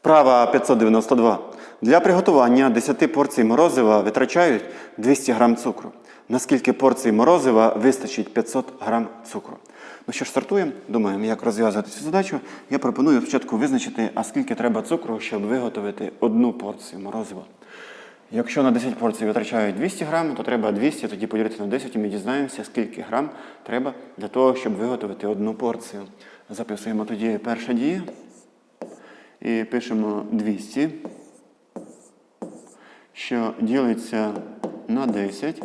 Вправа 592. Для приготування 10 порцій морозива витрачають 200 г цукру. Наскільки порцій морозива вистачить 500 г цукру? Ну що ж, стартуємо. Думаємо, як розв'язати цю задачу. Я пропоную спочатку визначити, а скільки треба цукру, щоб виготовити одну порцію морозива. Якщо на 10 порцій витрачають 200 грам, то треба 200, тоді поділити на 10 і ми дізнаємося, скільки грам треба для того, щоб виготовити одну порцію. Записуємо тоді перша дія. І пишемо 200, що ділиться на 10,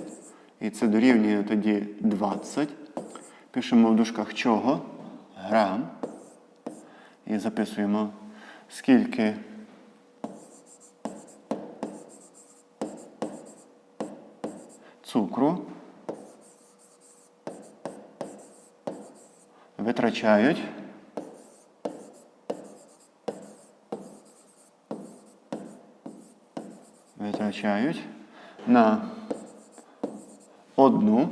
і це дорівнює тоді 20. Пишемо в дужках чого? Грам. І записуємо, скільки цукру витрачають витрачають на одну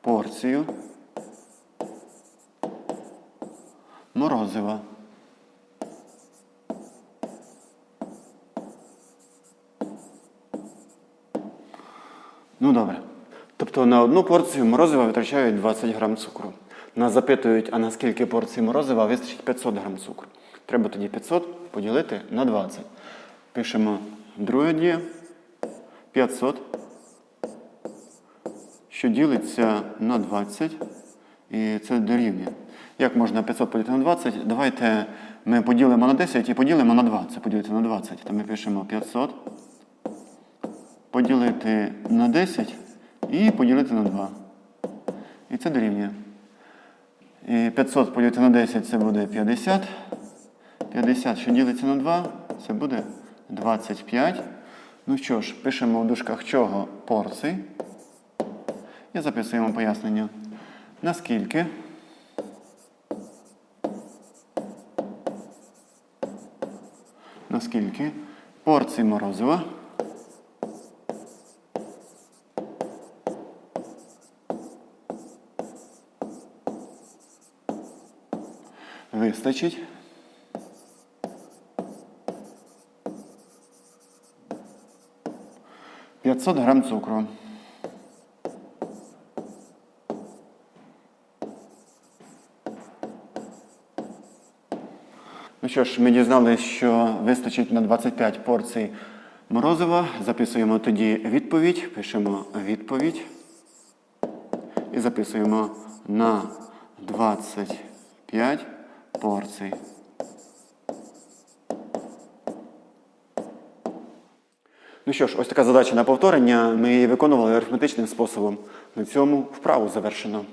порцію морозива. Ну добре. Тобто на одну порцію морозива витрачають 20 грам цукру. Нас запитують, а на скільки порцій морозива вистачить 500 грам цукру. Треба тоді 500 поділити на 20. Пишемо друге діє 500, що ділиться на 20. І це дорівнює. Як можна 500 поділити на 20? Давайте ми поділимо на 10 і поділимо на 20. Поділити на 20. То ми пишемо 500 поділити на 10 і поділити на 2. І це дорівнює. І 500 поділити на 10 це буде 50. 50, що ділиться на 2, це буде 25. Ну що ж, пишемо в дужках чого порцій. І записуємо пояснення. Наскільки наскільки порцій морозива вистачить П'ятсот грам цукру. Ну що ж, ми дізналися, що вистачить на 25 порцій морозива. Записуємо тоді відповідь, пишемо відповідь і записуємо на 25 порцій. Ну що ж, ось така задача на повторення. Ми її виконували арифметичним способом. На цьому вправу завершено.